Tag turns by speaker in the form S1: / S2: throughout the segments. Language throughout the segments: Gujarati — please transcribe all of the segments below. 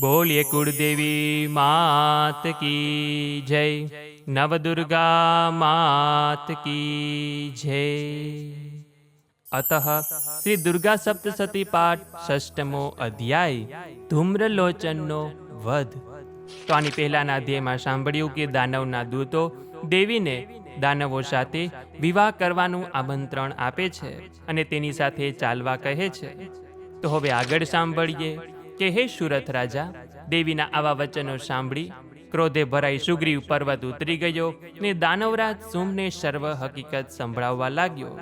S1: બોલીએ કુળદેવી માત કી જય, નવદુર્ગા માત કી જય. અત શ્રી દુર્ગા સપ્તસતી પાઠ ષષ્ટમો અધ્યાય, ધૂમ્રલોચનનો વધ. તો આની પહેલાના અધ્યાયમાં સાંભળ્યું કે દાનવના દૂતો દેવીને દાનવો સાથે વિવાહ કરવાનું આમંત્રણ આપે છે અને તેની સાથે ચાલવા કહે છે. તો હવે આગળ સાંભળીએ. કે હે સુરત રાજા, દેવીના આવા વચનો સાંભળી, ક્રોધે ભરાઈ સુગ્રીવ પર્વત ઉતરી ગયો ને દાનવરાજ સુમને સર્વ હકીકત સંભળાવવા લાગ્યો.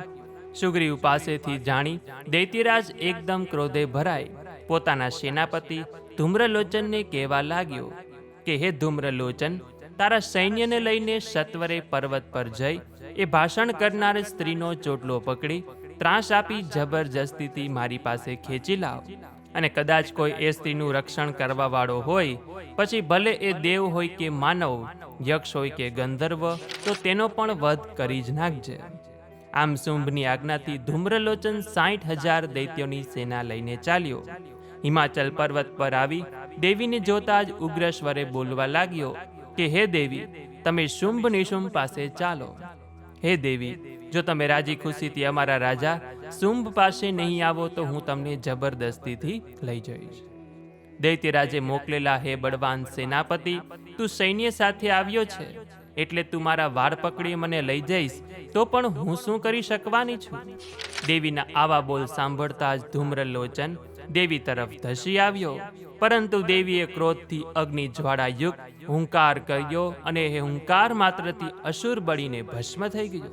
S1: સુગ્રીવ પાસેથી જાણી દૈત્યરાજ એકદમ ક્રોધે ભરાઈ, પોતાના સેનાપતિ ધૂમ્રલોચનને કહેવા લાગ્યો કે હે ધૂમ્રલોચન, તારા સૈન્યને લઈને સત્વરે પર્વત પર જઈ, એ ભાષણ કરનાર સ્ત્રીનો ચોટલો પકડી, ત્રાસ આપી જબરજસ્તીથી મારી પાસે ખેંચી લાવ. અને કદાચ કોઈ એ સ્ત્રીનું રક્ષણ કરવા વાળો હોય, પછી ભલે એ દેવ હોય કે માનવ, યક્ષ હોય કે ગંધર્વ, તો તેનો પણ વધ કરી જ નાખજે. આમ શુંભની આજ્ઞાથી ધૂમ્રલોચન સાઠ હજાર દૈત્યોની સેના લઈને ચાલ્યો. હિમાચલ પર્વત પર આવી દેવીને જોતા જ ઉગ્ર સ્વરે બોલવા લાગ્યો કે, હે દેવી, તમે શુંભ નિશુંભ પાસે ચાલો. હે દેવી જો તમે રાજી ખુશીથી અમારા રાજા શુંભ પાસે નહીં આવો, તો હું તમને જબરદસ્તીથી લઈ જઈશ. દૈત્યરાજે મોકલેલા હે બળવાન સેનાપતિ, તું સૈન્ય સાથે આવ્યો છે, એટલે તું મારા વાળ પકડી મને લઈ જઈશ, તો પણ હું શું કરી શકવાની છું? દેવીના આવા બોલ સાંભળતા જ ધૂમ્રલોચન દેવી તરફ ધસી આવ્યો. પરંતુ દેવીએ ક્રોધથી અગ્નિ જ્વાળાયુક્ત હુંકાર કર્યો અને એ હુંકાર માત્રથી અસુર બળીને ભસ્મ થઈ ગયો.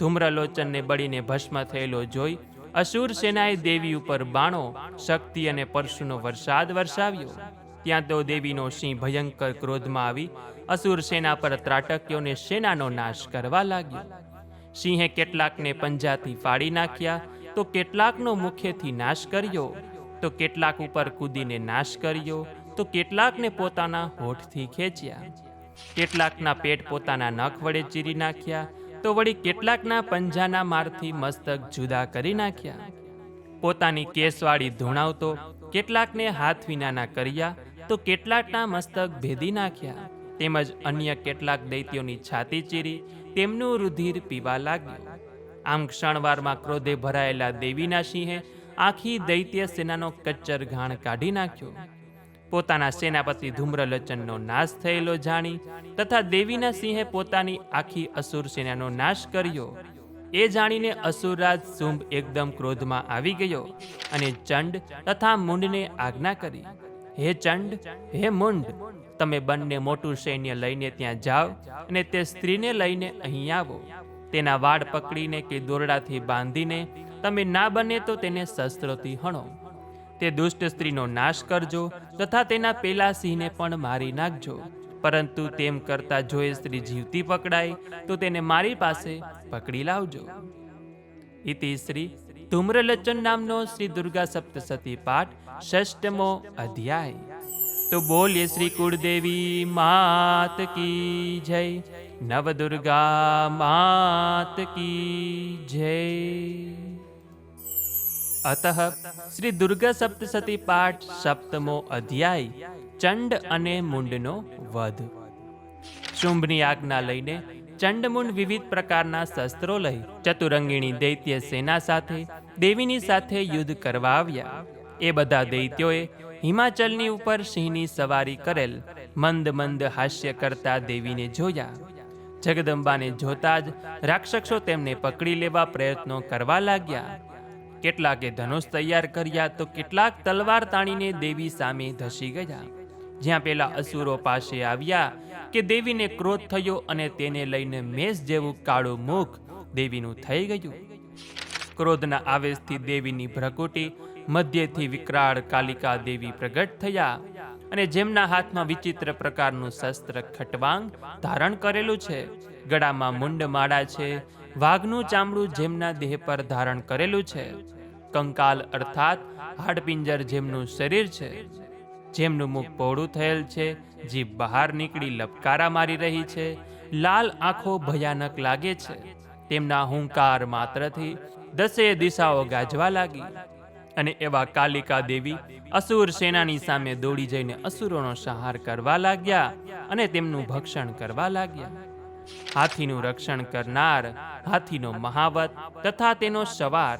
S1: ધૂમ્રલોચનને બળીને ભસ્મ થયેલો જોઈ અસુર સેનાએ દેવી ઉપર બાણો, શક્તિ અને પરશુનો વરસાદ વરસાવ્યો. ત્યાં તો દેવીનો સિંહ ભયંકર ક્રોધમાં આવી અસુર સેના પર ત્રાટક્યોને સેનાનો નાશ કરવા લાગ્યો. સિંહે કેટલાકને પંજાથી ફાડી નાખ્યા, તો કેટલાકનો મુખ્યથી નાશ કર્યો, તો કેટલાક ઉપર કૂદીને નાશ કર્યો, તો કેટલાકને પોતાના હોઠથી ખેંચ્યા. કેટલાકના પેટ પોતાના નખ વડે ચીરી નાખ્યા તો વળી કેટલાકના પંજાના મારથી મસ્તક જુદા કરી નાખ્યા. પોતાની કેસવાળી ધૂણાવતો કેટલાકને હાથ વિનાના કર્યા તો કેટલાકના મસ્તક ભેદી નાખ્યા. તેમજ અન્ય કેટલાક દૈત્યોની છાતી ચીરી, તેમનું રુધિર પીવા લાગ્યું. આમ ક્ષણવારમાં ક્રોધે ભરાયેલા દેવીના સિંહે આખી દૈત્ય સેનાનો કચ્ચર ઘાણ કાઢી નાખ્યો. પોતાના સેનાપતિ ધૂમ્રલોચનનો નાશ થયેલો જાણી તથા દેવીના સિંહે પોતાની આખી અસુર સેનાનો નાશ કર્યો. એ જાણીને અસુરરાજ શુંભ એકદમ ક્રોધમાં આવી ગયો અને ચંડ તથા મુંડને આજ્ઞા કરી, હે ચંડ, હે મુંડ, તમે બંને મોટું સૈન્ય લઈને ત્યાં જાઓ અને તે સ્ત્રીને લઈને અહીં આવો. તેના વાડ પકડીને કે દોરડાથી બાંધીને તમે ના બને તો તેને શસ્ત્રોથી હણો. તે દુષ્ટ સ્ત્રીનો નાશ કરજો તથા તેના પેલા સિંહને પણ મારી નાખજો. પરંતુ તેમ કરતા જો એ સ્ત્રી જીવતી પકડાય, તો તેને મારી પાસે પકડી લાવજો. ઇતિ શ્રી ધૂમ્રલચન નામનો શ્રી દુર્ગા સપ્તસતી પાઠ ષષ્ટમો અધ્યાય. તો બોલીએ શ્રી કુળદેવી, માત કી જય. નવદુર્ગા, માત કી જય. અતઃ શ્રી દુર્ગા સપ્તસતી પાઠ સપ્તમો અધ્યાય ચંડ અને મુંડનો વધ શુંભની આજ્ઞા લઈને ચંડમુંડ વિવિધ પ્રકારના શસ્ત્રો લઈ ચતુરંગીણી દૈત્ય સેના સાથે દેવીની સાથે યુદ્ધ કરવા આવ્યા એ બધા દૈત્યોએ હિમાચલની ઉપર સિંહની સવારી કરેલ મંદ મંદ હાસ્ય કરતા દેવીને જોયા જગદંબાને જોતા જ રાક્ષસો તેમને પકડી લેવા પ્રયત્નો કરવા લાગ્યા કેટલાકે ધનુષ તૈયાર કર્યા તો કેટલાક તલવાર તાણીને દેવી સામે ધસી ગયા. જ્યાં પેલા અસુરો પાસે આવ્યા કે દેવીને ક્રોધ થયો અને તેને લઈને મેષ જેવું કાળું મુખ દેવીનું થઈ ગયું. ક્રોધના આવેશથી દેવીની ભ્રકુટી, મધ્યથી વિકરાળ કાલિકા દેવી પ્રગટ થયા અને જેમના હાથમાં વિચિત્ર પ્રકારનું શસ્ત્ર ખટવાંગ ધારણ કરેલું છે. ગળામાં મુંડ માળા છે વાઘનું ચામડું જેમના દેહ પર ધારણ કરેલું છે, કંકાલ અર્થાત હાડપિંજર જેમનું શરીર છે, જેમનું મુખ પહોળું થયેલ છે, જીભ બહાર નીકળી લપકારા મારી રહી છે, લાલ આંખો ભયાનક લાગે છે, તેમના હુંકાર માત્રથી દસે દિશાઓ ગાજવા લાગી અને એવા કાલિકા દેવી અસુર સેનાની સામે દોડી જઈને અસુરોનો સંહાર કરવા લાગ્યા અને તેમનું ભક્ષણ કરવા લાગ્યા. હાથીનું રક્ષણ કરનાર, હાથીનો મહાવત તથા તેનો સવાર,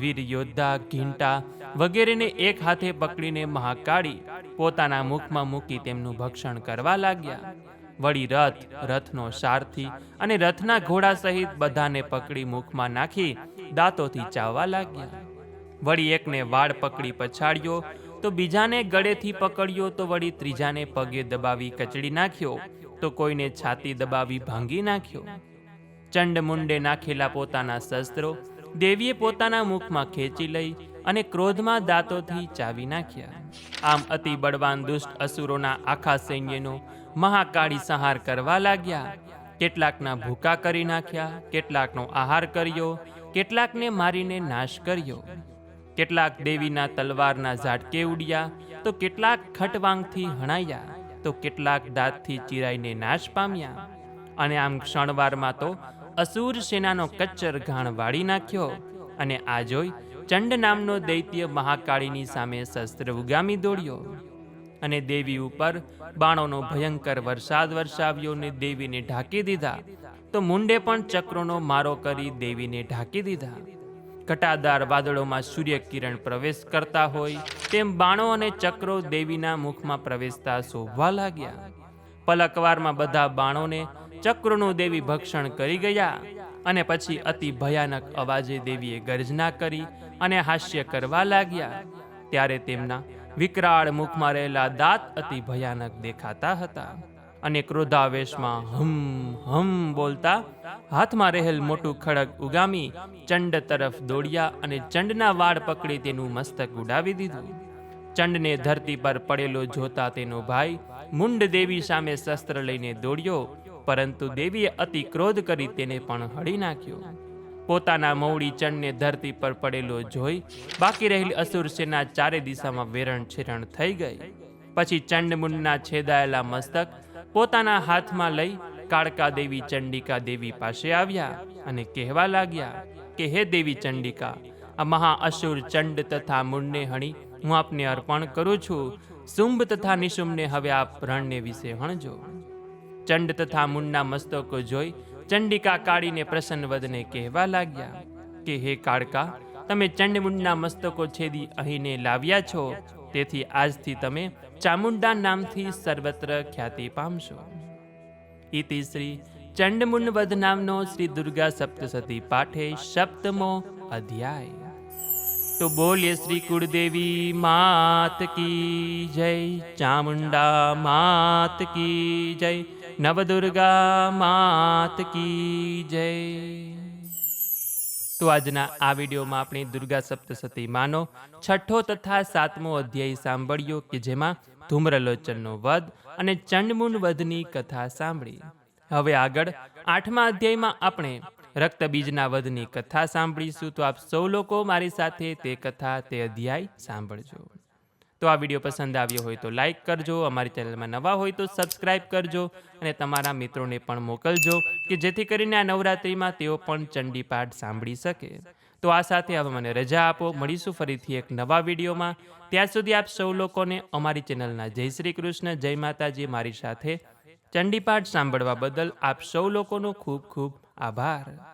S1: વીર યોદ્ધા, ઘીંટા વગેરેને એક હાથે પકડીને મહાકાળી પોતાના મુખમાં મૂકી તેમનું ભક્ષણ કરવા લાગ્યા. વળી રથ, રથનો સારથી અને રથના ઘોડા સહિત બધાને પકડી મુખમાં નાખી દાંતોથી ચાવવા લાગ્યા. વળી એકને વાળ પકડી પછાડ્યો તો બીજાને ગળેથી પકડ્યો તો વળી ત્રીજાને પગે દબાવી કચડી નાખ્યો. તો કોઈને છાતી દબાવી ભાંગી નાખ્યો. ચંડ મુંડે નાખેલા પોતાના શસ્ત્રો દેવીએ પોતાના મુખમાં ખેંચી લઈ અને ક્રોધમાં દાંતોથી ચાવી નાખ્યા. આમ અતિ બળવાન દુષ્ટ અસુરોના આખા સૈન્યનો મહાકાળી સંહાર કરવા લાગ્યા. કેટલાકના ભૂકા કરી નાખ્યા, કેટલાકનો આહાર કર્યો, કેટલાકને મારીને નાશ કર્યો. કેટલાક દેવીના તલવારના ઝાટકે ઉડ્યા, તો કેટલાક ખટવાંગથી હણાયા. તો કેટલાક દાંતથી ચીરાઈને નાશ પામ્યા. અને આમ ક્ષણવારમાં તો અસુર સેનાનો કચ્ચર ઘાણ વાળી નાખ્યો અને આ જોઈ ચંડ નામનો દૈત્ય મહાકાળીની સામે શસ્ત્ર ઉગામી દોડ્યો. અને દેવી ઉપર બાણોનો ભયંકર વરસાદ વરસાવ્યો ને દેવીને ઢાંકી દીધા. તો મુંડે પણ ચક્રોનો મારો કરી દેવીને ઢાંકી દીધા. ઘટાદાર વાદળોમાં સૂર્યકિરણ પ્રવેશ કરતા હોય, તેમ બાણો અને ચક્રો દેવીના મુખમાં પ્રવેશતા શોભવા લાગ્યા. પલકવારમાં બધા બાણોને ચક્રોનું દેવી ભક્ષણ કરી ગયા અને પછી અતિ ભયાનક અવાજે દેવીએ ગર્જના કરી અને હાસ્ય કરવા લાગ્યા. ત્યારે તેમના વિકરાળ મુખમાં રહેલા દાંત અતિ ભયાનક દેખાતા હતા. અને ક્રોધાવેશમાં હમ હમ બોલતા હાથમાં રહેલ મોટું ખડગ ઉગામી, ચંડ તરફ દોડ્યા અને ચંડના વાળ પકડી તેનું મસ્તક ઉડાવી દીધું. ચંડને ધરતી પર પડેલો જોતા તેનો ભાઈ મુંડ દેવી સામે શસ્ત્ર લઈને દોડ્યો, પરંતુ દેવીએ અતિ ક્રોધ કરી તેને પણ હળી નાખ્યો. પોતાના મૌડી ચંડને ધરતી પર પડેલો જોઈ બાકી રહેલી અસુર સેના ચારે દિશામાં વેરણ છેરણ થઈ ગઈ. પછી ચંડ મુંડના છેદાયેલા મસ્તક પોતાના હાથમાં લઈ કાળકા દેવી ચંડિકા દેવી પાસે આવ્યા અને કહેવા લાગ્યા કે, હે દેવી ચંડિકા, આ મહા અસુર ચંડ તથા મૂળને હણી, હું આપને અર્પણ કરું છું. શુંભ તથા નિશુંભને હવે આપ રણને વિશે હણજો. ચંડ તથા મૂળના મસ્તકો જોઈ ચંડિકા કાળીને પ્રસન્ન વદને કહેવા લાગ્યા કે, હે કાળકા, તમે ચંડમુંડના મસ્તકો છેદી અહીંને લાવ્યા છો. તેથી આજથી તમે ચામુંડા નામથી સર્વત્ર ખ્યાતિ પામશો. ઇતિ શ્રી ચંડમુંડ નામનો શ્રી દુર્ગા સપ્તસતી પાઠે સપ્તમો અધ્યાય. તો બોલીએ શ્રી કુળદેવી, માત કી જય, ચામુંડા, માત કી જય, નવદુર્ગા, માત કી જય. તો આજના આ વિડીયોમાં આપણે દુર્ગા સપ્તસતી માનો છઠ્ઠો તથા સાતમો અધ્યાય સાંભળ્યો કે જેમાં ધૂમ્રલોચનનો વધ અને ચંડમુન વધની કથા સાંભળી. હવે આગળ આઠમા અધ્યાયમાં આપણે રક્તબીજના વધની કથા સાંભળીશું તો આપ સૌ લોકો મારી સાથે તે કથા, તે અધ્યાય સાંભળજો. તો આ વીડિયો પસંદ આવ્યો હોય તો લાઈક કરજો, અમારી ચેનલમાં નવા હોય તો સબસ્ક્રાઈબ કરજો અને તમારા મિત્રોને પણ મોકલજો કે જેથી કરીને આ નવરાત્રિમાં તેઓ પણ ચંડી પાઠ સાંભળી શકે. તો આ સાથે હવે મને રજા આપો. મળીશું ફરીથી એક નવા વિડીયોમાં. ત્યાં સુધી આપ સૌ લોકોને અમારી ચેનલના જય શ્રી કૃષ્ણ, જય માતાજી મારી સાથે ચંડીપાઠ સાંભળવા બદલ આપ સૌ લોકોનો ખૂબ ખૂબ આભાર.